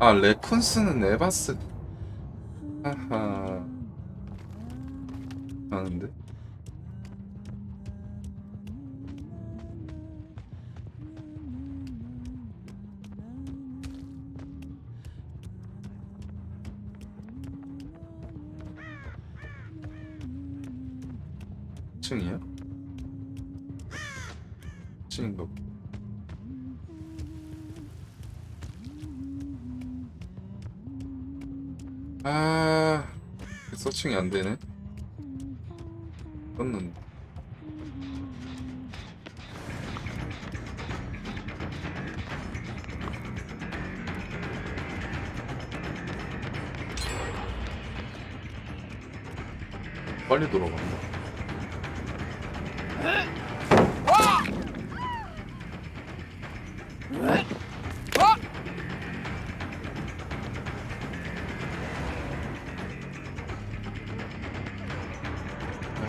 아 레쿤스는 에바스 하하 아는데 층이야? 층인가 보다. 아 서칭이 안 되네. 떴는데. 빨리 돌아간다.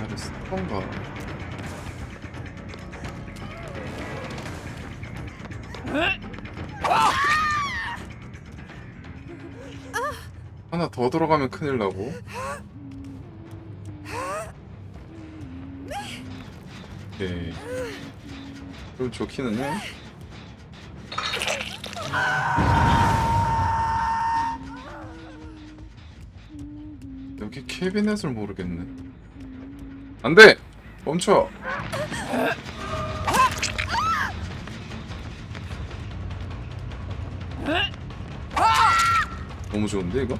아, 근데 스턴가. 하나 더 들어가면 큰일 나고. 오케이. 그럼 좋기는요. 여기 캐비넷을 모르겠네. 안 돼! 멈춰! 너무 좋은데, 이거?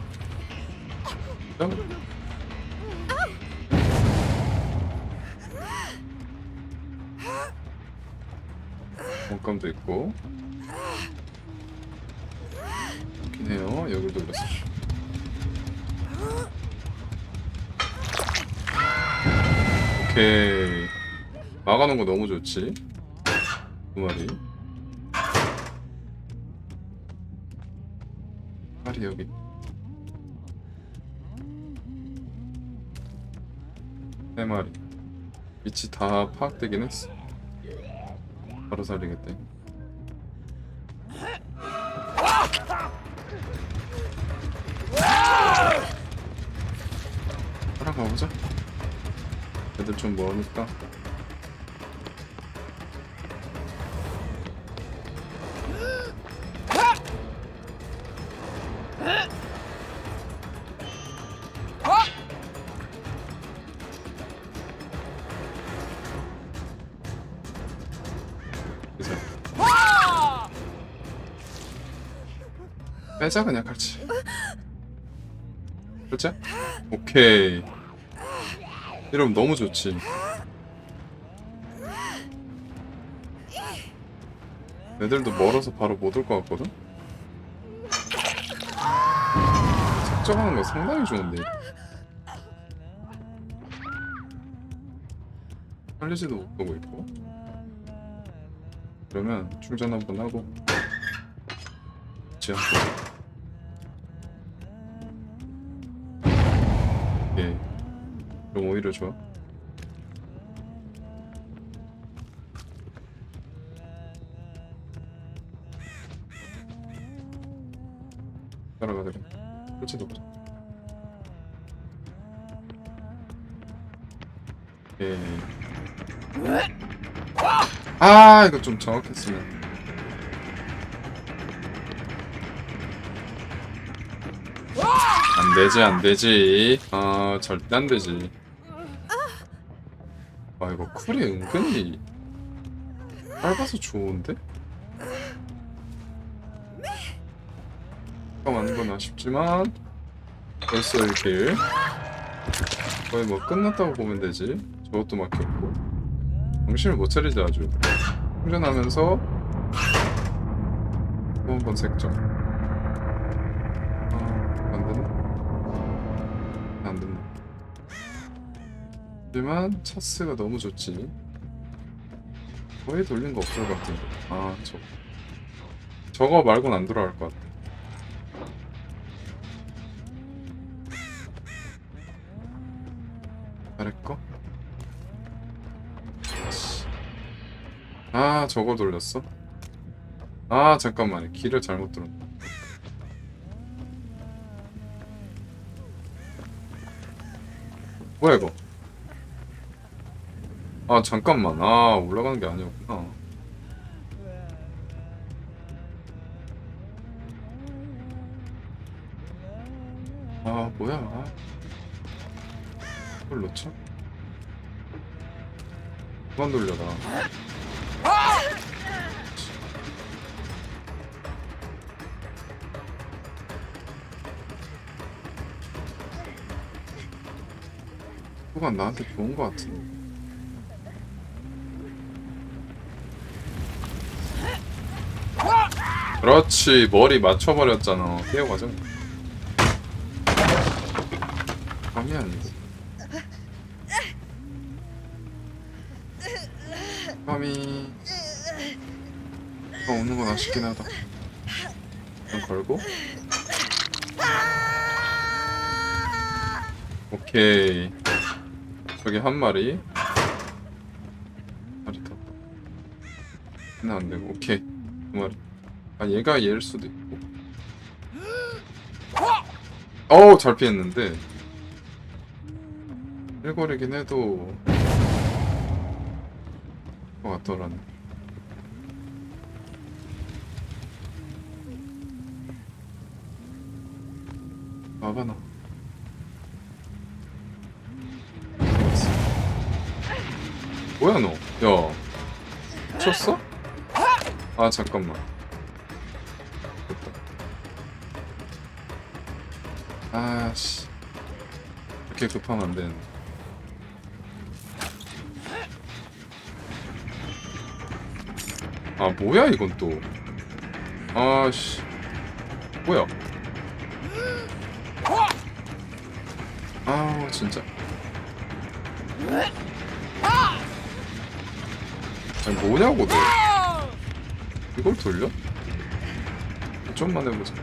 짱. 원감도 있고. 좋긴 해요. 여길 돌렸어. 오케이. 막아놓은 거 너무 좋지. 두 마리. 팔이 여기. 세 마리. 위치 다 파악되긴 했어. 바로 살리겠다. 따라가 보자. 애들 좀. 이제 빼자 그냥 같이. 그렇지? 오케이. 이러면 너무 좋지. 애들도 멀어서 바로 못 올 것 같거든? 작정하는 거 상당히 좋은데. 살리지도 못하고 있고. 그러면 충전 한번 하고. 지않고 예. 그럼 오히려 좋아. 따라가더래. 그렇지도 없어. 예. 아, 이거 좀 정확했으면. 안 되지, 안 되지. 아, 절대 안 되지. 아, 이거 쿨이 은근히 짧아서 좋은데? 잠깐만, 건 아쉽지만 벌써 1킬 거의 뭐 끝났다고 보면 되지. 저것도 막혔고. 정신을 못 차리지 아주. 충전하면서 또 한 번 색점 하지만 차스가 너무 좋지. 거의 돌린 거 없을 것 같은데. 아 저거 저거 말곤 안 돌아갈 것 같아. 잘했고 아 저거 돌렸어? 아 잠깐만 길을 잘못 들었네. 뭐야 이거 아 잠깐만 아 올라가는 게 아니었구나 아 뭐야 아. 이걸 놓쳐? 그만 돌려라 그건 나한테 좋은 거 같은데 그렇지 머리 맞춰버렸잖아. 뛰어가자. 감이 아니고 감이 어, 오는 건 아쉽긴 하다. 좀 걸고. 오케이. 저기 한 마리. 마리 더. 하나 안 되고. 오케이. 두 마리 아 얘가 얘일 수도 있고. 어우 잘 피했는데. 일거리긴 해도 것 같더라네. 와봐나 뭐야 너? 야 미쳤어? 아 잠깐만 아씨. 이렇게 급하면 안 되는데. 아 뭐야 이건 또. 아씨. 뭐야? 아우 진짜. 아니 뭐냐고 너. 이걸 돌려? 좀만 해보자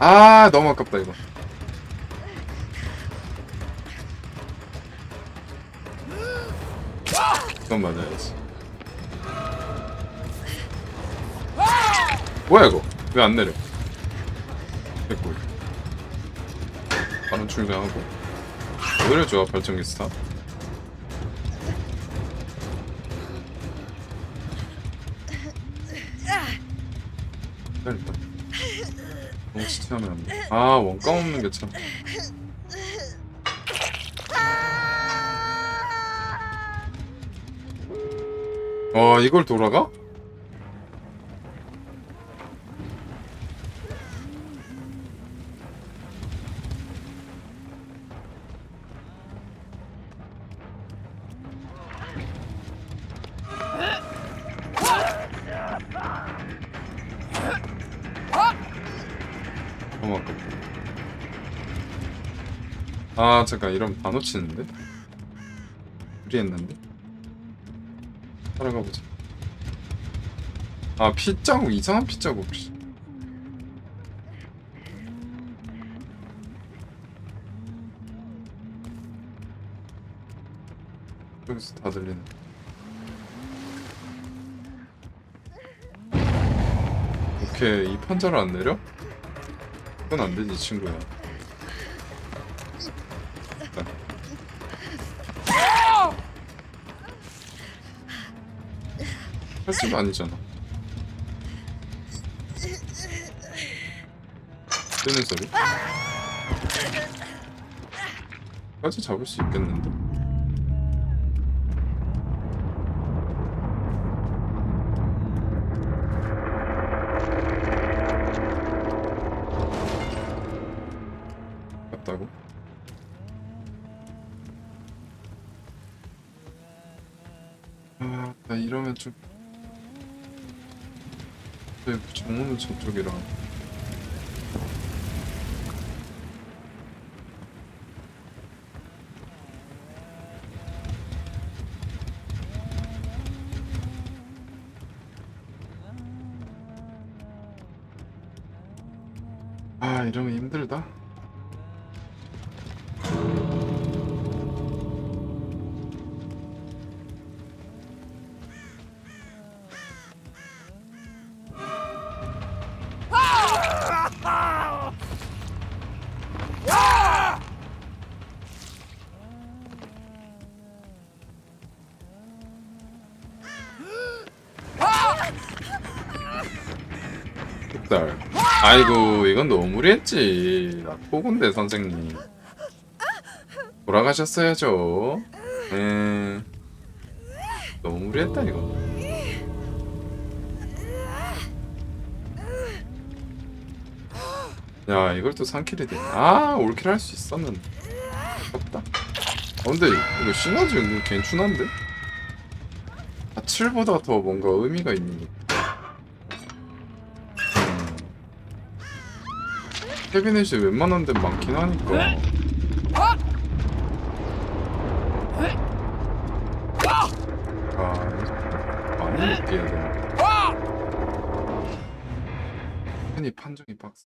아 너무 아깝다 이거. 이건 맞아야지. 뭐야 이거? 왜 안 내려? 개꿀. 바로 출근하고. 좋아 발전기 스타. 일단 너무 스티하면 안 돼. 아 원감 없는 게 참. 와 이걸 돌아가? 아깝다. 아 잠깐 이러면 다 놓치는데? 무리했는데? 따라가 보자. 아 피자국 이상한 피자국. 씨. 여기서 다 들리네. 오케이 이 판자를 안 내려? 그건 안 되지 친구야. 횟집 아니잖아. 뜨는 소리? 까지 잡을 수 있겠는데? 가깝다고? 아, 이러면 좀. 왜 정문은 저쪽이라. 아, 이러면 힘들다. 아이고 이건 너무 무리했지. 나 포근데 선생님. 돌아가셨어야죠. 음. 너무 무리했다 이거. 야 이걸 또 3킬이 되네. 아 올킬 할 수 있었는데. 없다. 어, 근데 이거 시너지 은근 괜찮은데? 아 7보다 더 뭔가 의미가 있는 거. 캐비넷이 웬만한 데 많긴 하니까. 아, 많이 느끼야 돼. 흔히 판정이 빡세.